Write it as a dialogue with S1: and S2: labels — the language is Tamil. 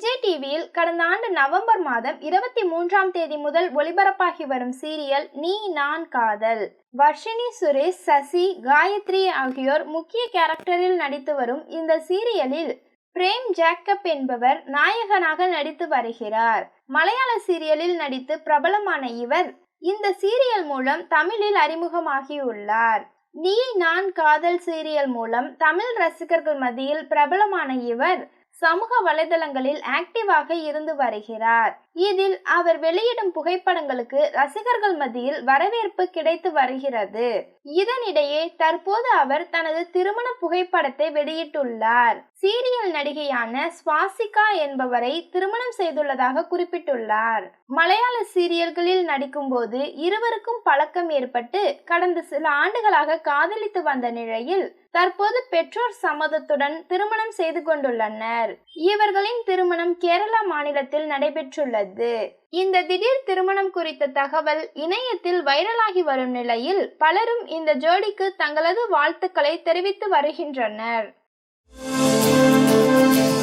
S1: விஜய் டிவியில் கடந்த ஆண்டு நவம்பர் மாதம் இருபத்தி மூன்றாம் தேதி முதல் ஒளிபரப்பாகி வரும் சீரியல் நீ நான் காதல். வர்ஷினி சுரேஷ் சசி காயத்ரி ஆகியோர் முக்கிய கேரக்டரில் நடித்து வரும் இந்த சீரியலில் பிரேம் ஜேக்கப் என்பவர் நாயகனாக நடித்து வருகிறார். மலையாள சீரியலில் நடித்து பிரபலமான இவர் இந்த சீரியல் மூலம் தமிழில் அறிமுகமாகியுள்ளார். நீ நான் காதல் சீரியல் மூலம் தமிழ் ரசிகர்கள் மத்தியில் பிரபலமான இவர் சமூக வலைதளங்களில் ஆக்டிவாக இருந்து வருகிறார். இதில் அவர் வெளியிடும் புகைப்படங்களுக்கு ரசிகர்கள் மத்தியில் வரவேற்பு கிடைத்து வருகிறது. இதனிடையே தற்போது அவர் தனது திருமண புகைப்படத்தை வெளியிட்டுள்ளார். சீரியல் நடிகையான ஸ்வாசிகா என்பவரை திருமணம் செய்துள்ளதாக குறிப்பிட்டுள்ளார். மலையாள சீரியல்களில் நடிக்கும்போது இருவருக்கும் பழக்கம் ஏற்பட்டு கடந்த சில ஆண்டுகளாக காதலித்து வந்த நிலையில் தற்போது பெற்றோர் சம்மதத்துடன் திருமணம் செய்து கொண்டுள்ளனர். இவர்களின் திருமணம் கேரளா மாநிலத்தில் நடைபெற்றுள்ளது. இந்த திடீர் திருமணம் குறித்த தகவல் இணையத்தில் வைரலாகி வரும் நிலையில் பலரும் இந்த ஜோடிக்கு தங்களது வாழ்த்துக்களை தெரிவித்து வருகின்றனர். Thank you.